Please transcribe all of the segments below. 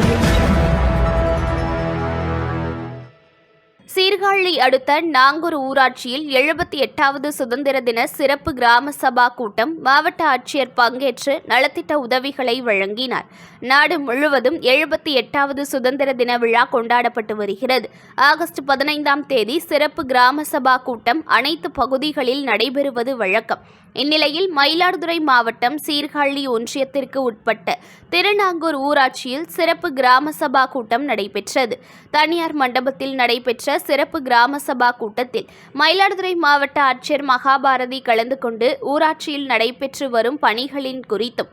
audio. Sirkazhi அடுத்த நாங்கூர் ஊராட்சியில் எழுபத்தி எட்டாவது சுதந்திர தின சிறப்பு கிராம சபா கூட்டம் மாவட்ட ஆட்சியர் பங்கேற்று நலத்திட்ட உதவிகளை வழங்கினார். நாடு முழுவதும் எழுபத்தி எட்டாவது சுதந்திர தின விழா கொண்டாடப்பட்டு வருகிறது. ஆகஸ்ட் பதினைந்தாம் தேதி சிறப்பு கிராம சபா கூட்டம் அனைத்து பகுதிகளில் நடைபெறுவது வழக்கம். இந்நிலையில் மயிலாடுதுறை மாவட்டம் சீர்காழி ஒன்றியத்திற்கு உட்பட்ட திருநாங்கூர் ஊராட்சியில் சிறப்பு கிராம சபா கூட்டம் நடைபெற்றது. தனியார் மண்டபத்தில் நடைபெற்ற சிறப்பு கிராம சபா கூட்டத்தில் மயிலாடுதுறை மாவட்ட ஆட்சியர் மகாபாரதி கலந்து கொண்டு ஊராட்சியில் நடைபெற்று வரும் பணிகளின் குறித்தும்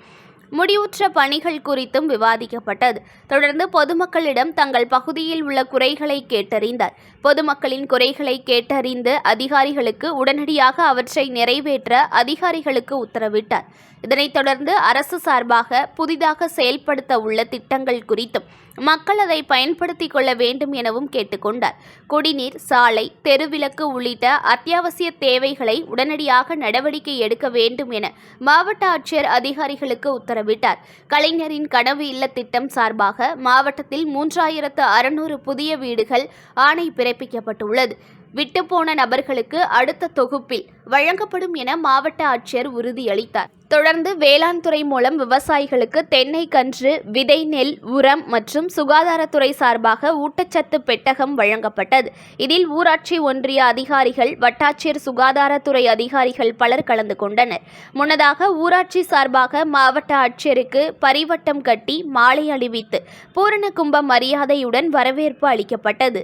முடிவுற்ற பணிகள் குறித்தும் விவாதிக்கப்பட்டது. தொடர்ந்து பொதுமக்களிடம் தங்கள் பகுதியில் உள்ள குறைகளை கேட்டறிந்தார். பொதுமக்களின் குறைகளை கேட்டறிந்து அதிகாரிகளுக்கு உடனடியாக அவற்றை நிறைவேற்ற அதிகாரிகளுக்கு உத்தரவிட்டார். இதனைத் தொடர்ந்து அரசு சார்பாக புதிதாக செயல்படுத்த உள்ள திட்டங்கள் குறித்தும் மக்கள் அதை பயன்படுத்திக் கொள்ள வேண்டும் எனவும் கேட்டுக்கொண்டார். குடிநீர் சாலை தெருவிளக்கு உள்ளிட்ட அத்தியாவசிய தேவைகளை உடனடியாக நடவடிக்கை எடுக்க வேண்டும் என மாவட்ட ஆட்சியர் அதிகாரிகளுக்கு உத்தரவிட்டார். கலைஞரின் கனவு இல்ல திட்டம் சார்பாக மாவட்டத்தில் மூன்றாயிரத்து அறுநூறு புதிய வீடுகள் ஆணை பிறப்பிக்கப்பட்டுள்ளது. விட்டுப்போன நபர்களுக்கு அடுத்த தொகுப்பில் வழங்கப்படும் என மாவட்ட ஆட்சியர் உறுதியளித்தார். தொடர்ந்து வேளாண் துறை மூலம் விவசாயிகளுக்கு தென்னை கன்று விதை நெல் உரம் மற்றும் சுகாதாரத்துறை சார்பாக ஊட்டச்சத்து பெட்டகம் வழங்கப்பட்டது. இதில் ஊராட்சி ஒன்றிய அதிகாரிகள் வட்டாட்சியர் சுகாதாரத்துறை அதிகாரிகள் பலர் கலந்து கொண்டனர். முன்னதாக ஊராட்சி சார்பாக மாவட்ட ஆட்சியருக்கு பரிவட்டம் கட்டி மாலை அணிவித்து பூரண கும்ப மரியாதையுடன் வரவேற்பு அளிக்கப்பட்டது.